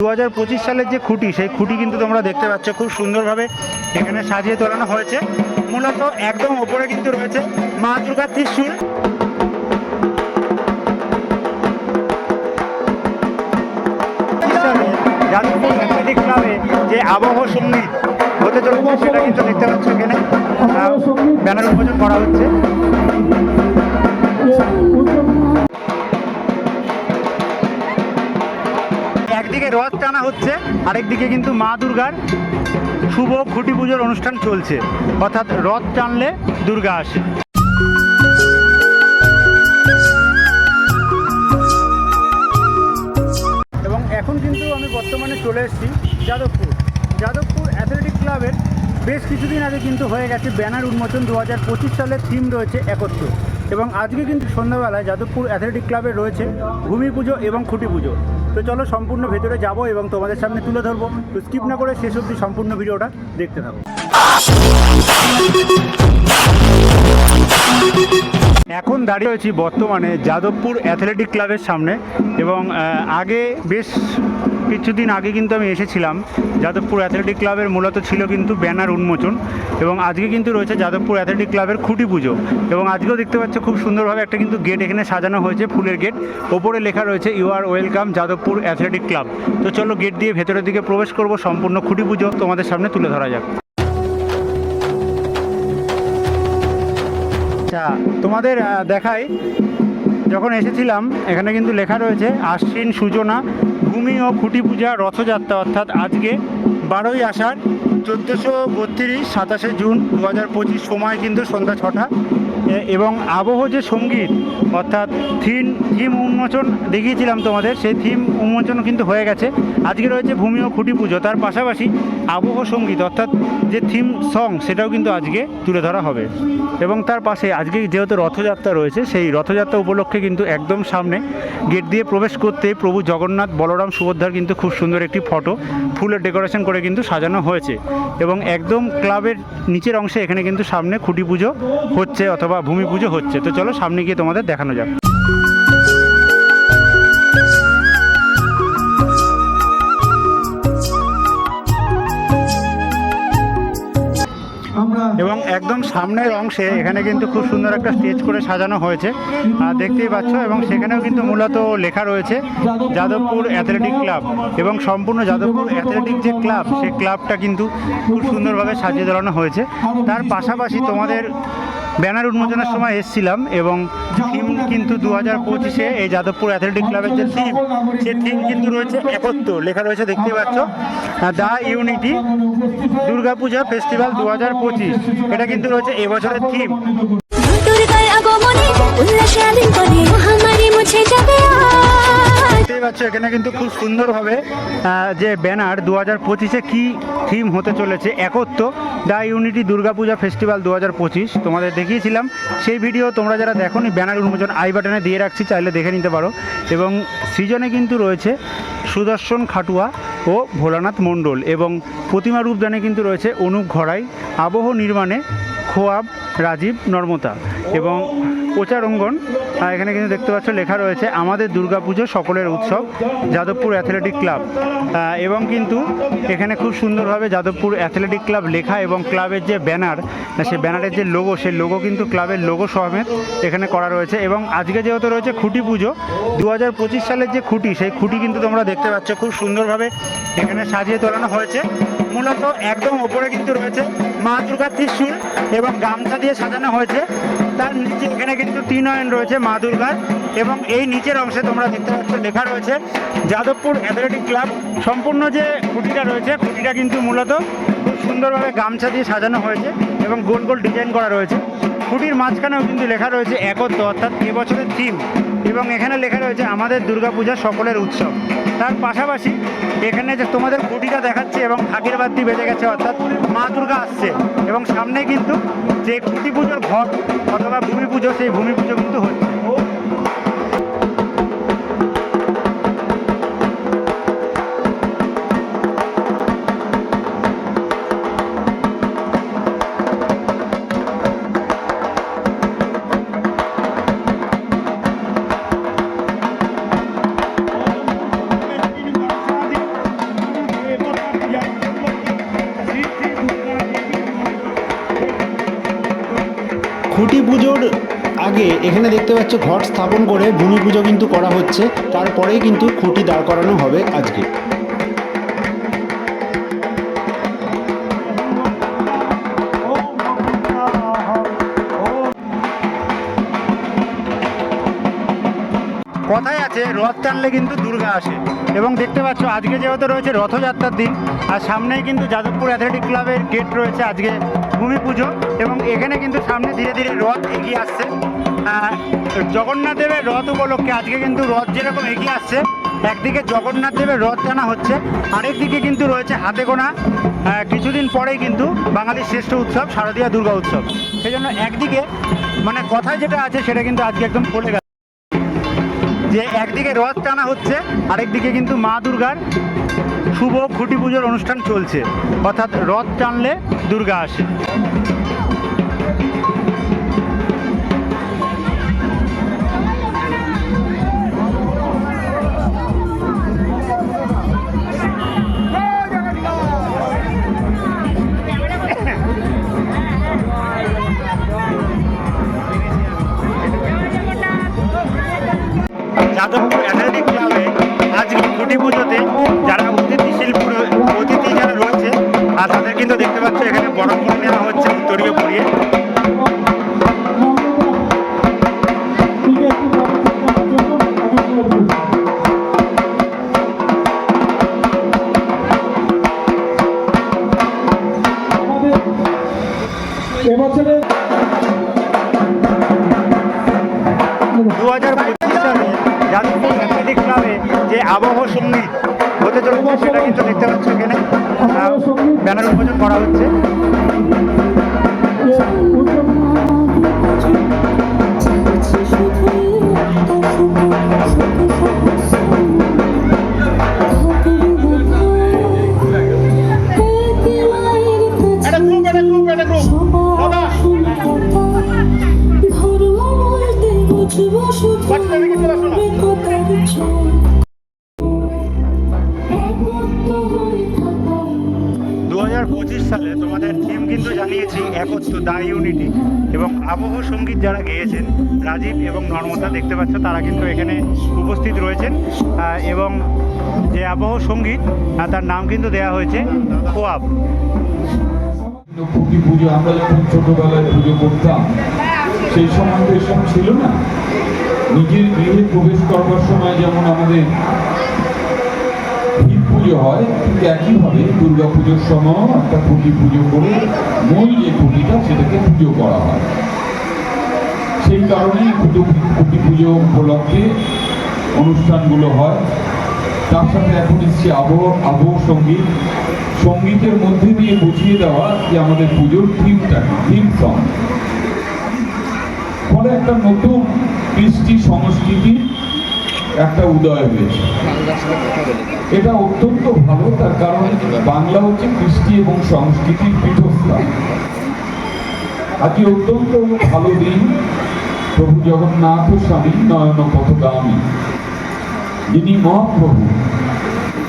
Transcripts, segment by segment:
দু হাজার পঁচিশ সালের যে খুঁটি, সেই খুঁটি কিন্তু তোমরা দেখতে পাচ্ছ খুব সুন্দরভাবে এখানে সাজিয়ে তোলানো হয়েছে। মূলত একদম ওপরে কিন্তু রয়েছে মা দুর্গার ত্রিশূল। যে আবহ সংগীত হতে চলেছে, সেটা কিন্তু দেখতে পাচ্ছ এখানে। ব্যানার উন্মোচন করা হচ্ছে। রথ টানা হচ্ছে, আরেকদিকে কিন্তু মা দুর্গার শুভ খুঁটি পুজোর অনুষ্ঠান চলছে। অর্থাৎ রথ টানলে দুর্গা আসে। এবং এখন কিন্তু আমি বর্তমানে চলে এসেছি যাদবপুর। যাদবপুর অ্যাথলেটিক ক্লাবের বেশ কিছুদিন আগে কিন্তু হয়ে গেছে ব্যানার উন্মোচন। দু হাজার পঁচিশ সালের থিম রয়েছে একত্র। এবং আজকে কিন্তু সন্ধ্যাবেলায় যাদবপুর অ্যাথলেটিক ক্লাবে রয়েছে ভূমি পুজো এবং খুঁটি পুজো। তো চলো সম্পূর্ণ ভেতরে যাব এবং তোমাদের সামনে তুলে ধরবো। তো স্কিপ না করে শেষ অব্দি সম্পূর্ণ ভিডিওটা দেখতে থাকো। এখন দাঁড়িয়ে রয়েছি বর্তমানে যাদবপুর অ্যাথলেটিক ক্লাবের সামনে এবং আগে বেশ কিছুদিন আগে কিন্তু আমি এসেছিলাম যাদবপুর অ্যাথলেটিক ক্লাবের, মূলত ছিল কিন্তু ব্যানার উন্মোচন এবং আজকে কিন্তু রয়েছে যাদবপুর অ্যাথলেটিক ক্লাবের খুঁটি পুজো এবং আজকেও দেখতে পাচ্ছ খুব সুন্দরভাবে একটা কিন্তু গেট এখানে সাজানো হয়েছে, ফুলের গেট। ওপরে লেখা রয়েছে you are welcome Jadavpur athletic club. তো চলো গেট দিয়ে ভেতরের দিকে প্রবেশ করব, সম্পূর্ণ খুঁটি পুজো তোমাদের সামনে তুলে ধরা যাক। আচ্ছা তোমাদের দেখাই যখন এসেছিলাম, এখানে কিন্তু লেখা রয়েছে, আশ্বিন সূচনা, ভূমি ও খুঁটি পূজা রথযাত্রা, অর্থাৎ আজকে বারোই আষাঢ়, চোদ্দোশো বত্রিশ, সাতাশে জুন দু হাজার পঁচিশ সময় কিন্তু সন্ধ্যা ছটা। এবং আবহ যে সংগীত, অর্থাৎ থিম থিম উন্মোচন, দেখিয়েছিলাম তোমাদের, সেই থিম উন্মোচন কিন্তু হয়ে গেছে। আজকে রয়েছে ভূমি ও খুঁটি পুজো, তার পাশাপাশি আবহ সংগীত, অর্থাৎ যে থিম সং সেটাও কিন্তু আজকে তুলে ধরা হবে। এবং তার পাশে আজকে যেহেতু রথযাত্রা রয়েছে, সেই রথযাত্রা উপলক্ষে কিন্তু একদম সামনে গেট দিয়ে প্রবেশ করতে প্রভু জগন্নাথ বলরাম সুভদ্রার কিন্তু খুব সুন্দর একটি ফটো ফুলের ডেকোরেশন করে কিন্তু সাজানো হয়েছে। এবং একদম ক্লাবের নিচের অংশে এখানে কিন্তু সামনে খুঁটি পুজো হচ্ছে অথবা ভূমি পুজো হচ্ছে। তো চলো সামনে গিয়ে তোমাদের দেখানো যাক। সামনের অংশে এখানে কিন্তু খুব সুন্দর একটা স্টেজ করে সাজানো হয়েছে। দেখতেই পাচ্ছ এবং সেখানেও কিন্তু মূলত লেখা রয়েছে, যাদবপুর অ্যাথলেটিক ক্লাব। এবং সম্পূর্ণ যাদবপুর অ্যাথলেটিক যে ক্লাব, সেই ক্লাবটা কিন্তু খুব সুন্দরভাবে সাজিয়ে তোলানো হয়েছে। তার পাশাপাশি তোমাদের ব্যানার উন্মোচনের সময় এসছিলাম এবং থিম কিন্তু দু হাজার পঁচিশে এই যাদবপুর অ্যাথলেটিক ক্লাবের যে থিম সে থিম কিন্তু রয়েছে একত্র। লেখা রয়েছে দেখতে পাচ্ছ দ্য ইউনিটি দুর্গাপূজা ফেস্টিভ্যাল দু হাজার পঁচিশ। এটা কিন্তু রয়েছে এবছরের থিম পাচ্ছ এখানে কিন্তু খুব সুন্দরভাবে যে ব্যানার দু হাজার পঁচিশে কী থিম হতে চলেছে একত্র দ্য ইউনিটি দুর্গাপূজা ফেস্টিভ্যাল দু হাজার পঁচিশ। তোমাদের দেখিয়েছিলাম, সেই ভিডিও তোমরা যারা দেখোনি, ব্যানার উন্মোচন আই বাটনে দিয়ে রাখছি, চাইলে দেখে নিতে পারো। এবং সিজনে কিন্তু রয়েছে সুদর্শন খাটুয়া ও ভোলানাথ মণ্ডল এবং প্রতিমা রূপদানে কিন্তু রয়েছে অনুপ ঘড়াই, আবহ নির্মাণে খোয়াব রাজীব নর্মতা এবং প্রচার আহ, এখানে কিন্তু দেখতে পাচ্ছ লেখা রয়েছে আমাদের দুর্গাপুজো সকলের উৎসব যাদবপুর অ্যাথলেটিক ক্লাব। এবং কিন্তু এখানে খুব সুন্দরভাবে যাদবপুর অ্যাথলেটিক ক্লাব লেখা এবং ক্লাবের যে ব্যানার সেই ব্যানারের যে লোগো সেই লোগো কিন্তু ক্লাবের লোগো সমেত এখানে করা রয়েছে। এবং আজকে যেহেতু রয়েছে খুঁটি পুজো দু হাজার পঁচিশ সালের যে খুঁটি সেই খুঁটি কিন্তু তোমরা দেখতে পাচ্ছ খুব সুন্দরভাবে এখানে সাজিয়ে তোলানো হয়েছে। মূলত একদম ওপরে কিন্তু রয়েছে মা দুর্গার ত্রিশূল এবং গামছা দিয়ে সাজানো হয়েছে। তার নিচে এখানে কিন্তু তিন অয়ন রয়েছে মা দুর্গার এবং এই নিচের অংশে তোমরা দেখতে পাচ্ছ লেখা রয়েছে, যাদবপুর অ্যাথলেটিক ক্লাব। সম্পূর্ণ যে খুঁটিটা রয়েছে, খুঁটিটা কিন্তু মূলত খুব সুন্দরভাবে গামছা দিয়ে সাজানো হয়েছে এবং গোল গোল ডিজাইন করা রয়েছে। খুঁটির মাঝখানেও কিন্তু লেখা রয়েছে একত্র অর্থাৎ এবছরের থিম। এবং এখানে লেখা রয়েছে আমাদের দুর্গাপূজা সকলের উৎসব। তার পাশাপাশি এখানে যে তোমাদের খুঁটিটা দেখাচ্ছে এবং ফাঁকের বাদ্যি বেজে গেছে, অর্থাৎ মা দুর্গা আসছে। এবং সামনে কিন্তু যে খুঁটি পুজোর ঘট অথবা ভূমি পুজো সেই ভূমি পুজো কিন্তু হচ্ছে। পুজোর আগে এখানে দেখতে পাচ্ছ ঘট স্থাপন করে ভূমি পুজো কিন্তু করা হচ্ছে। তারপরেই কিন্তু খুঁটি দাঁড় করানো হবে আজকে। কথায় আছে, রথ টানলে কিন্তু দুর্গা আসে। এবং দেখতে পাচ্ছ, আজকে যেহেতু রয়েছে রথযাত্রার দিন, আর সামনেই কিন্তু যাদবপুর অ্যাথলেটিক ক্লাবের গেট রয়েছে আজকে। ভূমি পুজো এবং এখানে কিন্তু সামনে ধীরে ধীরে রথ এগিয়ে আসছে। জগন্নাথ দেবের রথ উপলক্ষে আজকে কিন্তু রথ যেরকম এগিয়ে আসছে, একদিকে জগন্নাথ দেবের রথ টানা হচ্ছে, আরেকদিকে কিন্তু রয়েছে হাতে গোনা। কিছুদিন পরেই কিন্তু বাঙালির শ্রেষ্ঠ উৎসব শারদীয়া দুর্গা উৎসব। সেই জন্য একদিকে মানে কথায় যেটা আছে সেটা কিন্তু আজকে একদম ফলে গেছে। যে একদিকে রথ টানা হচ্ছে, আরেকদিকে কিন্তু মা দুর্গার শুভ খুঁটি পুজোর অনুষ্ঠান চলছে। অর্থাৎ রথ টানলে দুর্গা আসে। যাদবপুর অ্যাথলেটিক ক্লাবে আজকে খুঁটি পুজোতে যারা অতিথি শিল্প, অতিথি যারা রয়েছে, আর তাদের কিন্তু দেখতে পাচ্ছ এখানে বরফ নেওয়া হচ্ছে উত্তরীয় পরিয়ে। সেটা কিন্তু দেখতে পাচ্ছ এখানে। ব্যানার উন্মোচন করা হচ্ছে। জানিয়েছি একত্র দা ইউনিটি এবং আবহ সংগীত যারা গেয়েছেন, রাজীব এবং নর্মদা, দেখতে পাচ্ছ তারা কিন্তু এখানে উপস্থিত রয়েছেন। এবং যে আবহ সংগীত তার নাম কিন্তু দেওয়া হয়েছে কোয়াব। পুজো, আমরা যখন ছোটবেলায় পুজো করতাম, সেই সময় তো এসব ছিল না। নিজের গৃহে প্রবেশ করবার সময় যেমন আমাদের পুজো হয় ঠিক একইভাবে দুর্গা পুজোর সময় একটা খুঁটি পুজো করে মূল যে খুঁটিটা সেটাকে পুজো করা হয়। সেই কারণেই খুঁটি পুজো উপলক্ষে অনুষ্ঠানগুলো হয়। তার সাথে এখন এসছে আবহ আবহ সংগীত। সঙ্গীতের মধ্যে দিয়ে বুঝিয়ে দেওয়া যে আমাদের পুজোর থিমটা থিম সং ফলে একটা নতুন একটা উদয় হয়েছে এটা অত্যন্ত ভালো, তার কারণ বাংলা হচ্ছে কৃষ্টি এবং সংস্কৃতির পীঠস্থান। আজকে অত্যন্ত ভালো দিন। প্রভু জগন্নাথ স্বামী নয়ন পথগামী যিনি মহাপ্রভু,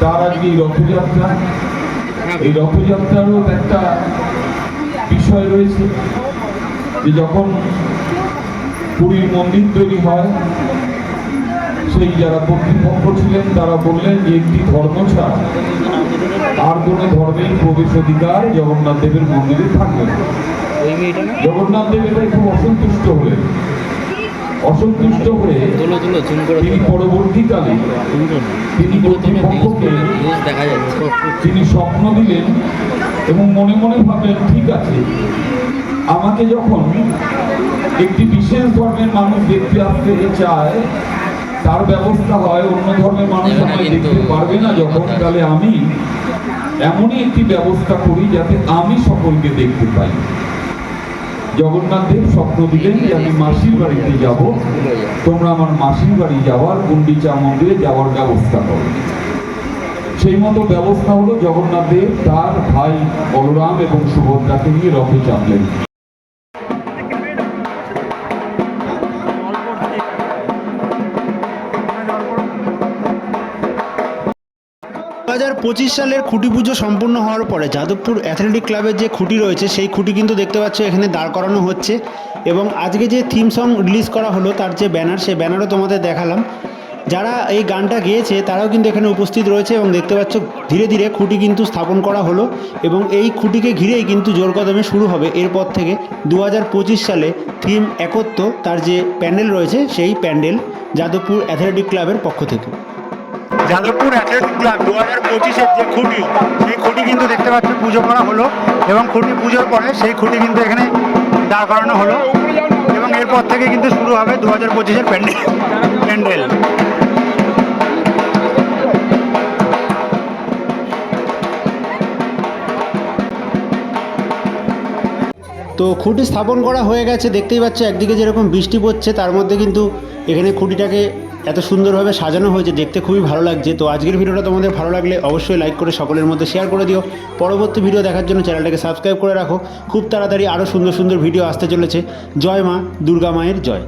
তার আজকে এই রথযাত্রা? এই রথযাত্রারও একটা বিষয় রয়েছে, যে যখন পুরীর মন্দির তৈরি হয় সেই যারা কর্তৃপক্ষ ছিলেন তারা বললেন যে একটি ধর্ম ছাড়া আর কোনো ধর্মের প্রবেশ অধিকার জগন্নাথ দেবের মন্দিরে থাকবে না। জগন্নাথ দেব এটাই খুব অসন্তুষ্ট হলেন। অসন্তুষ্ট হয়ে তিনি পরবর্তীকালে তিনি কর্তৃপক্ষকে তিনি স্বপ্ন দিলেন এবং মনে মনে ভাবলেন ঠিক আছে আমাকে যখন একটি বিশেষ ধর্মের মানুষ দেখতে আসতে চায় তার ব্যবস্থা হয় অন্য ধর্মের মানুষ আমায় দেখতে পারবে না যখন তাহলে আমি এমনই একটি ব্যবস্থা করি যাতে আমি সকলকে দেখতে পাই। জগন্নাথ দেব স্বপ্ন দিলেন যে আমি মাসির বাড়িতে যাব। তোমরা আমার মাসির বাড়ি যাওয়ার গুন্ডিচা মন্দিরে যাওয়ার ব্যবস্থা করো। সেই মতো ব্যবস্থা হলো জগন্নাথ দেব তার ভাই বলরাম এবং সুভদ্রাকে নিয়ে রথে চাপলেন। সালের খুঁটি পুজো সম্পূর্ণ হওয়ার পরে যাদবপুর অ্যাথলেটিক ক্লাবের যে খুঁটি রয়েছে, সেই খুঁটি কিন্তু দেখতে পাচ্ছ এখানে দাঁড় করানো হচ্ছে। এবং আজকে যে থিম সং রিলিজ করা হলো, তার যে ব্যানার সেই ব্যানারও তোমাদের দেখালাম। যারা এই গানটা গেয়েছে, তারাও কিন্তু এখানে উপস্থিত রয়েছে এবং দেখতে পাচ্ছ ধীরে ধীরে খুঁটি কিন্তু স্থাপন করা হলো এবং এই খুঁটিকে ঘিরেই কিন্তু জোর কদমে শুরু হবে। এরপর থেকে দু হাজার পঁচিশ সালে থিম একত্ব তার যে প্যান্ডেল রয়েছে, সেই প্যান্ডেল যাদবপুর অ্যাথলেটিক ক্লাবের পক্ষ থেকে। যাদবপুর অ্যাথলেটিক ক্লাব দু হাজার পঁচিশের যে খুঁটি, সেই খুঁটি কিন্তু দেখতে পাচ্ছ পুজো করা হলো এবং খুঁটি পুজোর পরে সেই খুঁটি কিন্তু এখানে দাঁড় করানো হলো এবং এরপর থেকে কিন্তু শুরু হবে দু হাজার পঁচিশের প্যান্ডেল প্যান্ডেল। তো খুঁটি স্থাপন করা হয়ে গেছে, দেখতেই পাচ্ছ, একদিকে যেরকম বৃষ্টি পড়ছে, তার মধ্যে কিন্তু এখানে খুঁটিটাকে এত সুন্দরভাবে সাজানো হয়েছে, দেখতে খুবই ভালো লাগছে। তো আজকের ভিডিওটা তোমাদের ভালো লাগলে অবশ্যই লাইক করে সকলের মধ্যে শেয়ার করে দিও। পরবর্তী ভিডিও দেখার জন্য চ্যানেলটাকে সাবস্ক্রাইব করে রাখো। খুব তাড়াতাড়ি আরও সুন্দর সুন্দর ভিডিও আসতে চলেছে। জয় মা, দুর্গা মায়ের জয়।